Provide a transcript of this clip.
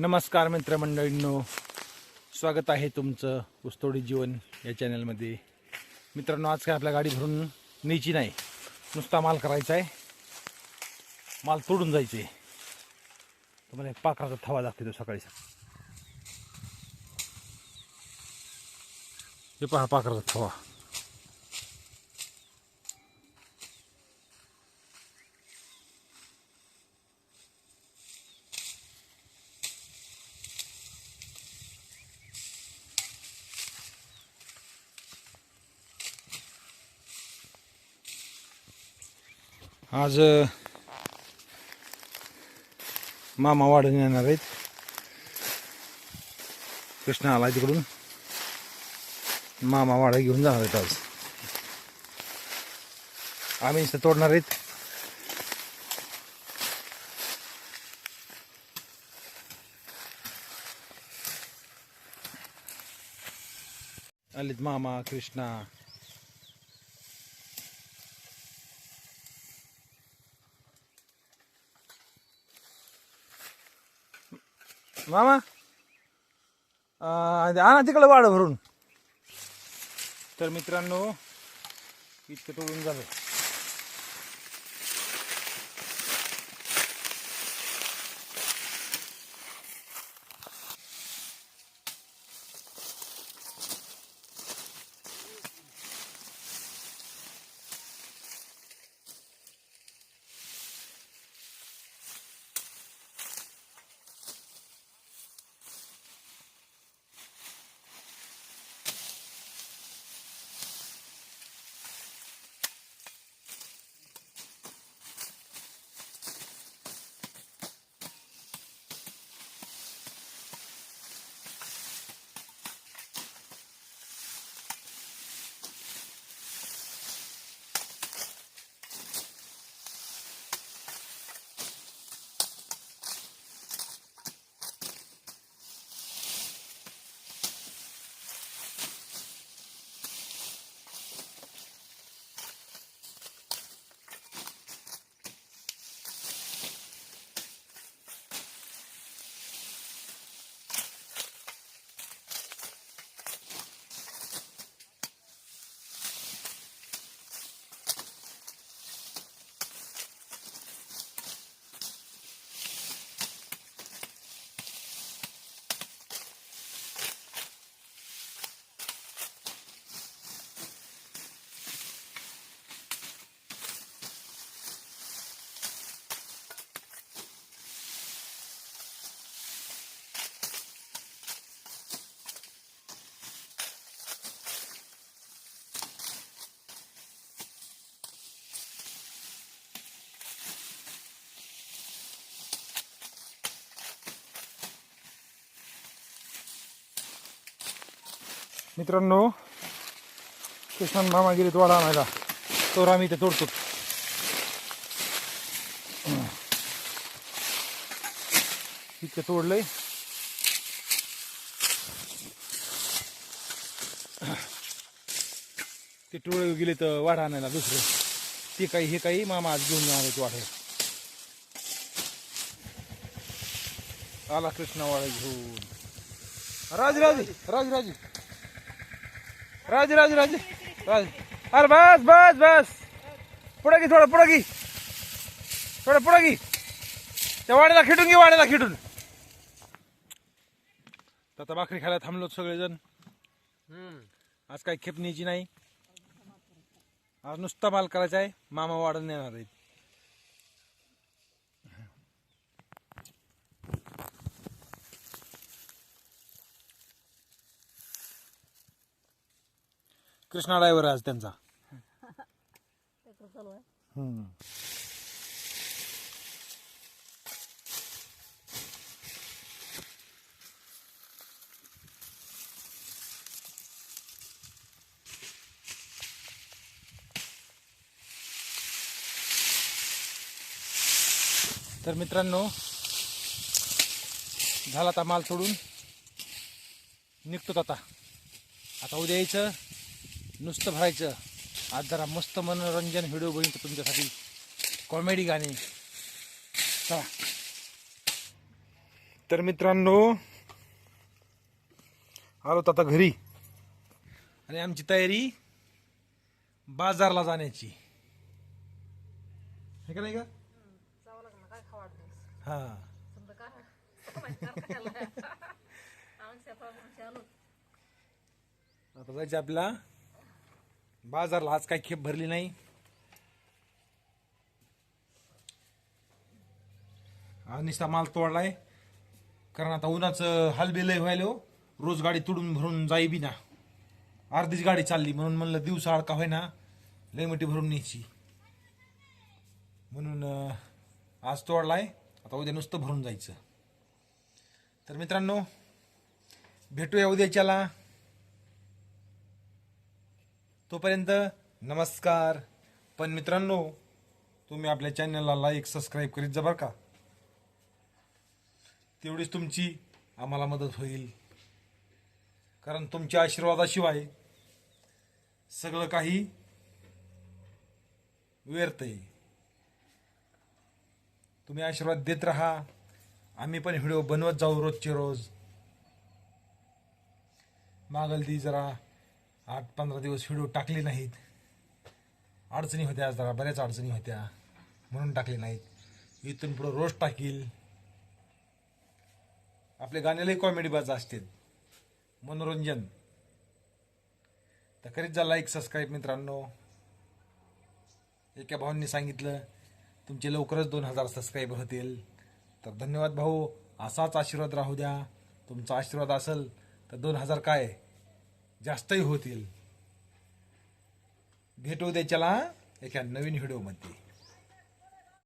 नमस्कार मित्रमंडळींनो. स्वागत आहे तुमचं उस्तोडी जीवन या चॅनलमध्ये. मित्रांनो आज काय आपल्या गाडी भरून न्यायची नाही. नुसता माल करायचा आहे. माल तोडून जायचं आहे तुम्हाला एक पाखराचा थवा लागते तो सकाळी सकाळी. हे पहा पाखराचा थवा. आज मामा वाढून येणार आहेत. कृष्णा आला तिकडून. मामा वाडा घेऊन जाणार आहेत आज. आम्ही इथं तोडणार आहेत. आलेत मामा कृष्णा. मामा? आणा तिकडं वाढ भरून. तर मित्रांनो इतकं तोडून झालं. मित्रांनो कृष्णन मामा गेले वाडा आणायला. तर आम्ही इथे तोडतो. इतकं तोडलंय. ते टोळे गेले तर वाडा आणायला दुसरं. ते काही हे काही मामा आज घेऊन जाणार आहेत वाढे आला कृष्णा वाडा घेऊन. राज राज राज राज. राज राज राज राज. अरे बस बस बस. पुढे घे थोडं पुढे घे. थोडं पुढे घे. त्या वाड्याला खेटून घे वाड्याला खेटून तर आता भाकरी खायला थांबलो सगळेजण. आज काही खेप न्यायची नाही. आज नुसता माल करायचा आहे. मामा वाढून येणार आहेत. कृष्णा ड्रायव्हर आज त्यांचा. हम्म. तर मित्रांनो झाला आता माल सोडून. निघतो आता. आता उद्या यायचं. नुसतं भरायचं. आज जरा मस्त मनोरंजन व्हिडिओ बघितलं तुमच्यासाठी. कॉमेडी गाणी. चला. तर मित्रांनो आलो आता घरी. आणि आमची तयारी बाजारला जाण्याची. हे का नाही का? हा. आता जायचं आपला बाजारला आज काही खेप भरली नाही. आज निस्ता माल तोडलाय. कारण आता उन्हाचं हालबी लय व्हायला हो. रोज गाडी तुडून भरून जाई बी ना. अर्धीच गाडी चालली म्हणून म्हणलं दिवसा अडका होय ना लय मोठी भरून न्यायची. म्हणून आज तोडलाय. आता उद्या नुसतं भरून जायचं. तर मित्रांनो भेटूया उद्याच्याला. तोपर्यंत नमस्कार. पण मित्रांनो तुम्ही आपल्या चॅनलला लाईक सबस्क्राईब करीत जा बरं का. तेवढीच तुमची आम्हाला मदत होईल. कारण तुमच्या आशीर्वादाशिवाय सगळं काही व्यर्थ आहे तुम्ही आशीर्वाद देत राहा. आम्ही पण व्हिडिओ बनवत जाऊ रोजचे रोज. मागल ती जरा. आठ पंधरा दिवस व्हिडिओ टाकले नाहीत. अडचणी होत्या जरा बऱ्याच अडचणी होत्या. म्हणून टाकले नाहीत. इथून पुढं रोज टाकील. आपले गाण्यालाही कॉमेडी बाज असते मनोरंजन. तर करीत जा लाईक सबस्क्राईब मित्रांनो. एका भावांनी सांगितलं तुमचे लवकरच दोन हजार सबस्क्राईबर होतील. तर धन्यवाद भाऊ. असाच आशीर्वाद राहू द्या. तुमचा आशीर्वाद असेल तर दोन हजार काय? जास्तही होतील. भेटू द्याच्याला एका नवीन व्हिडिओमध्ये.